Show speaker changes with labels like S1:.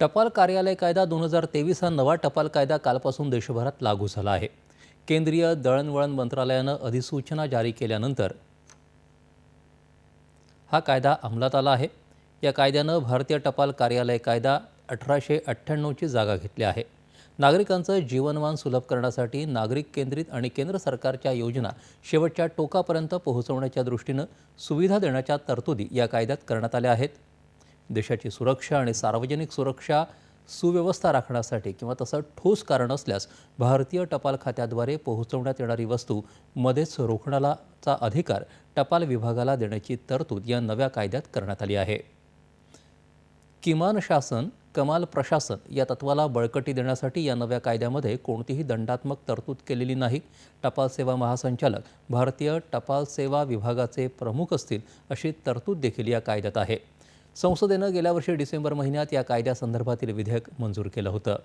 S1: टपाल कार्यालय कायदा दोन हजार तेवीस हा नवा टपाल कायदा कालपासून देशभरात लागू झाला आहे. केंद्रीय दळणवळण मंत्रालयानं अधिसूचना जारी केल्यानंतर हा कायदा अंमलात आला आहे. या कायद्यानं भारतीय टपाल कार्यालय कायदा अठराशे अठ्ठ्याण्णवची जागा घेतली आहे. नागरिकांचं जीवनमान सुलभ करण्यासाठी नागरिक केंद्रित आणि केंद्र सरकारच्या योजना शेवटच्या टोकापर्यंत पोहोचवण्याच्या दृष्टीनं सुविधा देण्याच्या तरतुदी या कायद्यात करण्यात आल्या आहेत. देशाची सुरक्षा आणि सार्वजनिक सुरक्षा सुव्यवस्था राखण्यासाठी किंवा तसं ठोस कारण असल्यास भारतीय टपाल खात्याद्वारे पोहोचवण्यात येणारी वस्तू मध्येच रोखण्याचा अधिकार टपाल विभागाला देण्याची तरतूद या नव्या कायद्यात करण्यात आली आहे. किमान शासन कमाल प्रशासन या तत्वाला बळकटी देण्यासाठी या नव्या कायद्यामध्ये कोणतीही दंडात्मक तरतूद केलेली नाही. टपाल सेवा महासंचालक भारतीय टपाल सेवा विभागाचे प्रमुख असतील अशी तरतूद देखील या कायद्यात आहे. संसदेनं गेल्या वर्षी डिसेंबर महिन्यात या कायद्यासंदर्भातील विधेयक मंजूर केलं होतं.